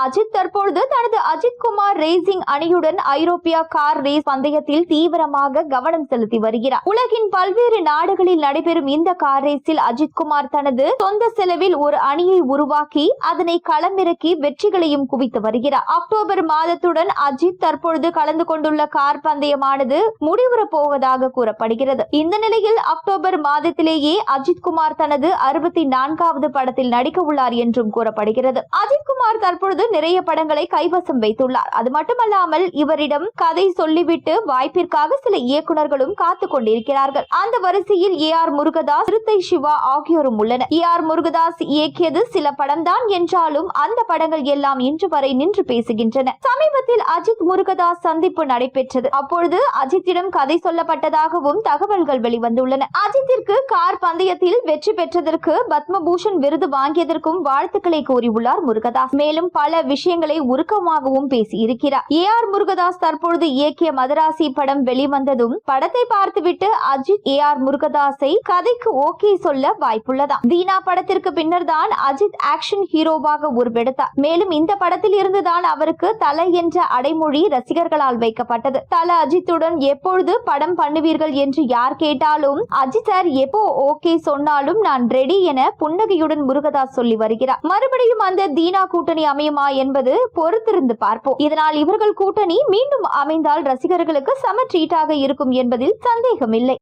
அஜித் தற்பொழுது தனது அஜித் குமார் ரேசிங் அணியுடன் ஐரோப்பியா கார் ரேஸ் பந்தயத்தில் தீவிரமாக கவனம் செலுத்தி வருகிறார். உலகின் பல்வேறு நாடுகளில் நடைபெறும் இந்த கார் ரேஸில் அஜித் குமார் தனது சொந்த செலவில் ஒரு அணியை உருவாக்கி அதனை களமிறக்கி வெற்றிகளையும் குவித்து வருகிறார். அக்டோபர் மாதத்துடன் அஜித் தற்பொழுது கலந்து கொண்டுள்ள கார் பந்தயமானது முடிவுறப் போவதாக கூறப்படுகிறது. இந்த நிலையில் அக்டோபர் மாதத்திலேயே அஜித் குமார் தனது அறுபத்தி நான்காவது படத்தில் நடிக்க உள்ளார் என்றும் கூறப்படுகிறது. அஜித் குமார் தற்பொழுது போது நிறைய படங்களை கைவசம் வைத்துள்ளார். அது மட்டுமல்லாமல் இவரிடம் கதை சொல்லிவிட்டு வாய்ப்பிற்காக சில இயக்குநர்களும் காத்து கொண்டிருக்கிறார்கள். அந்த வரிசையில் ஏ ஆர் முருகதாஸ் சிறுத்தை சிவா ஆகியோரும் உள்ளனர். ஏ ஆர் முருகதாஸ் இயக்கியது சில படம்தான் என்றாலும் அந்த படங்கள் எல்லாம் இன்று வரை நின்று பேசுகின்றன. சமீபத்தில் அஜித் முருகதாஸ் சந்திப்பு நடைபெற்றது. அப்பொழுது அஜித்திடம் கதை சொல்லப்பட்டதாகவும் தகவல்கள் வெளிவந்துள்ளன. அஜித்திற்கு கார் பந்தயத்தில் வெற்றி பெற்றதற்கு பத்மபூஷன் விருது வாங்கியதற்கும் வாழ்த்துக்களை கூறியுள்ளார் முருகதாஸ். மேலும் பல விஷயங்களை உருக்கமாகவும் பேசியிருக்கிறார். ஏ ஆர் முருகதாஸ் தற்பொழுது இயக்கிய மதராசி படம் வெளிவந்ததும் படத்தை பார்த்துவிட்டு அஜித் ஏ ஆர் முருகதாஸை கதைக்கு ஓகே சொல்ல வாய்ப்புள்ளதாம். தீனா படத்திற்கு பின்னர் தான் அஜித் ஆக்ஷன் ஹீரோவாக உருவெடுத்தார். மேலும் இந்த படத்தில் இருந்துதான் அவருக்கு தலை என்ற அடைமொழி ரசிகர்களால் வைக்கப்பட்டது. தல அஜித்துடன் எப்பொழுது படம் பண்ணுவீர்கள் என்று யார் கேட்டாலும் அஜித் சார் எப்போ ஓகே சொன்னாலும் நான் ரெடி என புன்னகையுடன் முருகதாஸ் சொல்லி வருகிறார். மறுபடியும் அந்த தீனா கூட்டணி அமையுமா என்பது பொறுத்திருந்து பார்ப்போம். இதனால் இவர்கள் கூட்டணி மீண்டும் அமைந்தால் ரசிகர்களுக்கு சம ட்ரீட்டாக இருக்கும் என்பதில் சந்தேகமில்லை.